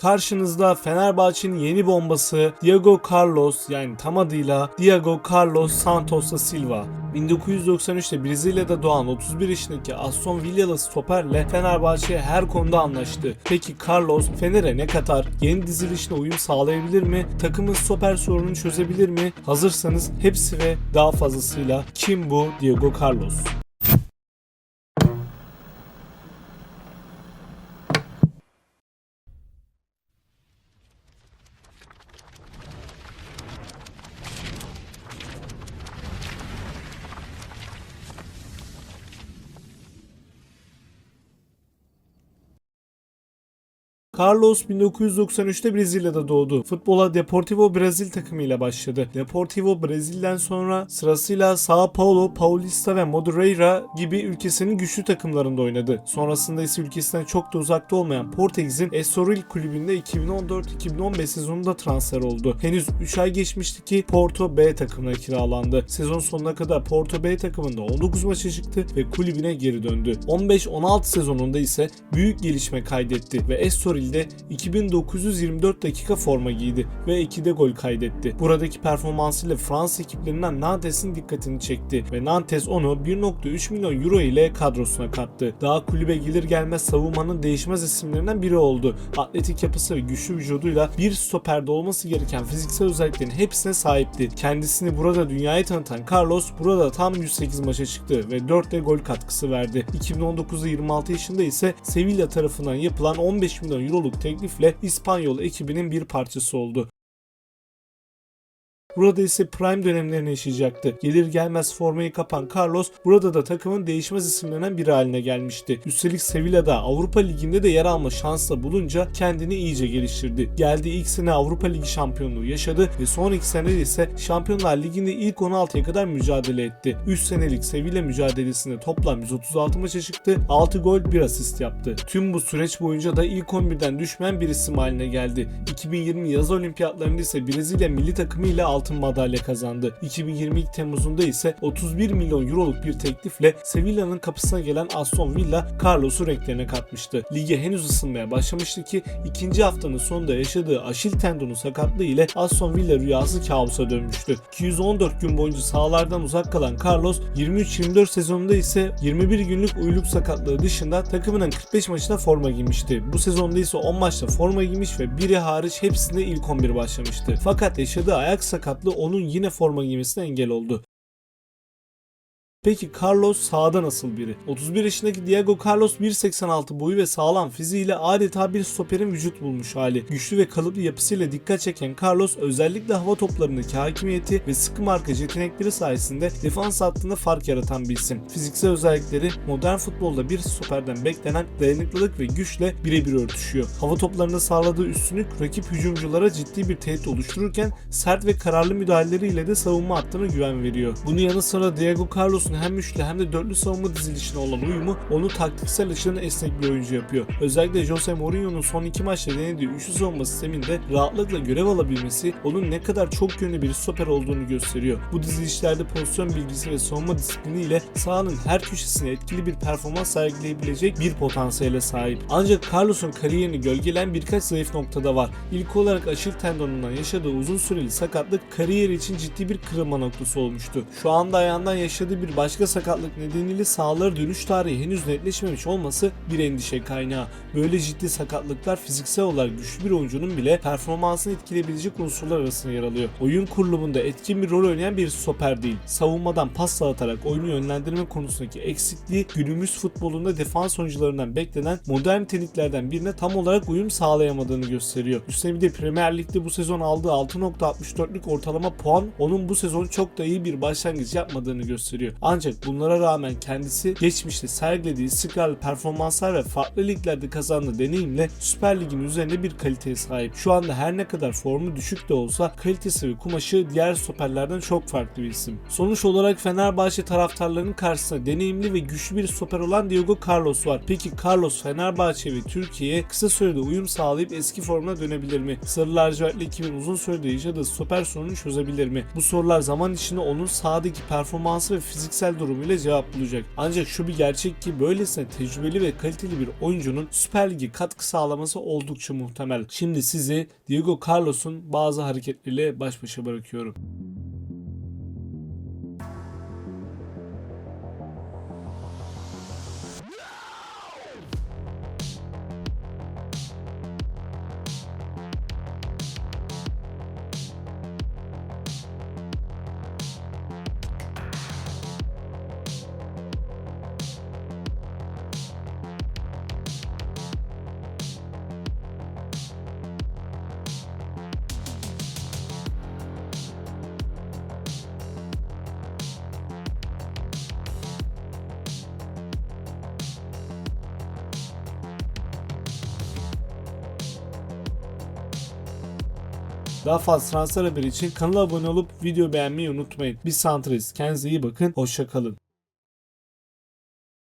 Karşınızda Fenerbahçe'nin yeni bombası Diego Carlos yani tam adıyla Diego Carlos Santos da Silva. 1993'te Brezilya'da doğan 31 yaşındaki Aston Villalı stoperle Fenerbahçe her konuda anlaştı. Peki Carlos Fener'e ne katar? Yeni dizilişine uyum sağlayabilir mi? Takımın stoper sorununu çözebilir mi? Hazırsanız hepsi ve daha fazlasıyla kim bu Diego Carlos? Carlos 1993'te Brezilya'da doğdu. Futbola Deportivo Brazil takımıyla başladı. Deportivo Brazil'den sonra sırasıyla Sao Paulo, Paulista ve Madureira gibi ülkesinin güçlü takımlarında oynadı. Sonrasında ise ülkesinden çok da uzakta olmayan Portekiz'in Estoril kulübünde 2014-2015 sezonunda transfer oldu. Henüz 3 ay geçmişti ki Porto B takımına kiralandı. Sezon sonuna kadar Porto B takımında 19 maça çıktı ve kulübüne geri döndü. 15-16 sezonunda ise büyük gelişme kaydetti ve Estoril'de 2924 dakika forma giydi ve 2'de gol kaydetti. Buradaki performansıyla Fransız ekiplerinden Nantes'in dikkatini çekti ve Nantes onu 1.3 milyon euro ile kadrosuna kattı. Daha kulübe gelir gelmez savunmanın değişmez isimlerinden biri oldu. Atletik yapısı ve güçlü vücuduyla bir stoperde olması gereken fiziksel özelliklerin hepsine sahipti. Kendisini burada dünyaya tanıtan Carlos burada tam 108 maça çıktı ve 4 de gol katkısı verdi. 2019'da 26 yaşında ise Sevilla tarafından yapılan 15 milyon euroluk teklifle İspanyol ekibinin bir parçası oldu. Burada ise prime dönemlerini yaşayacaktı. Gelir gelmez formayı kapan Carlos burada da takımın değişmez isimlerinden biri haline gelmişti. Üstelik Sevilla'da Avrupa Ligi'nde de yer alma şansla bulunca kendini iyice geliştirdi. Geldiği ilk sene Avrupa Ligi şampiyonluğu yaşadı ve son iki senede ise Şampiyonlar Ligi'nde ilk 16'ya kadar mücadele etti. 3 senelik Sevilla mücadelesinde toplam 136 maça çıktı, 6 gol 1 asist yaptı. Tüm bu süreç boyunca da ilk 11'den düşmeyen bir isim haline geldi. 2020 yaz olimpiyatlarında ise Brezilya milli takımı ile altın madalya kazandı. 2022 Temmuz'unda ise 31 milyon euroluk bir teklifle Sevilla'nın kapısına gelen Aston Villa Carlos'u renklerine katmıştı. Lige henüz ısınmaya başlamıştı ki ikinci haftanın sonunda yaşadığı Aşil tendonu sakatlığı ile Aston Villa rüyası kabusa dönmüştü. 214 gün boyunca sahalardan uzak kalan Carlos 23-24 sezonunda ise 21 günlük uyluk sakatlığı dışında takımının 45 maçına forma giymişti. Bu sezonda ise 10 maçta forma giymiş ve biri hariç hepsinde ilk 11 başlamıştı. Fakat yaşadığı ayak sakatlığı onun yine forma giymesine engel oldu. Peki Carlos sahada nasıl biri? 31 yaşındaki Diego Carlos 1.86 boyu ve sağlam fiziğiyle adeta bir stoperin vücut bulmuş hali. Güçlü ve kalıplı yapısıyla dikkat çeken Carlos özellikle hava toplarındaki hakimiyeti ve sıkı markaj yetenekleri sayesinde defans hattında fark yaratan bir isim. Fiziksel özellikleri modern futbolda bir stoperden beklenen dayanıklılık ve güçle birebir örtüşüyor. Hava toplarında sağladığı üstünlük rakip hücumculara ciddi bir tehdit oluştururken sert ve kararlı müdahaleleriyle de savunma hattına güven veriyor. Bunun yanı sıra Diego Carlos'un hem üçlü hem de dörtlü savunma dizilişine olan uyumu onu taktiksel açıdan esnek bir oyuncu yapıyor. Özellikle Jose Mourinho'nun son iki maçta denediği üçlü savunma sisteminde rahatlıkla görev alabilmesi onun ne kadar çok yönlü bir stoper olduğunu gösteriyor. Bu dizilişlerde pozisyon bilgisi ve savunma disiplini ile sahanın her köşesine etkili bir performans sergileyebilecek bir potansiyele sahip. Ancak Carlos'un kariyerini gölgeleyen birkaç zayıf noktada var. İlk olarak Aşil tendonundan yaşadığı uzun süreli sakatlık kariyeri için ciddi bir kırılma noktası olmuştu. Şu anda ayağından yaşadığı bir başka sakatlık nedeniyle sahalara dönüş tarihi henüz netleşmemiş olması bir endişe kaynağı. Böyle ciddi sakatlıklar fiziksel olarak güçlü bir oyuncunun bile performansını etkileyebilecek unsurlar arasında yer alıyor. Oyun kurulumunda etkin bir rol oynayan bir stoper değil. Savunmadan pas dağıtarak oyunu yönlendirme konusundaki eksikliği günümüz futbolunda defans oyuncularından beklenen modern niteliklerden birine tam olarak uyum sağlayamadığını gösteriyor. Üstelik bir de Premier Lig'de bu sezon aldığı 6.64'lük ortalama puan onun bu sezon çok da iyi bir başlangıç yapmadığını gösteriyor. Ancak bunlara rağmen kendisi geçmişte sergilediği istikrarlı performanslar ve farklı liglerde kazandığı deneyimle Süper Lig'in üzerinde bir kaliteye sahip. Şu anda her ne kadar formu düşük de olsa kalitesi ve kumaşı diğer stoperlerden çok farklı bir isim. Sonuç olarak Fenerbahçe taraftarlarının karşısında deneyimli ve güçlü bir stoper olan Diego Carlos var. Peki Carlos Fenerbahçe ve Türkiye'ye kısa sürede uyum sağlayıp eski formuna dönebilir mi? Sarı lacivertli ekibin uzun sürede yaşadığı stoper sorununu çözebilir mi? Bu sorular zaman içinde onun sahadaki performansı ve fiziksel fiziksel durumuyla cevap bulacak. Ancak şu bir gerçek ki böylesine tecrübeli ve kaliteli bir oyuncunun Süper Lig'e katkı sağlaması oldukça muhtemel. Şimdi sizi Diego Carlos'un bazı hareketleriyle baş başa bırakıyorum. Daha fazla transfer haberi için kanala abone olup video beğenmeyi unutmayın. Biz Santrız. Kendinize iyi bakın. Hoşçakalın.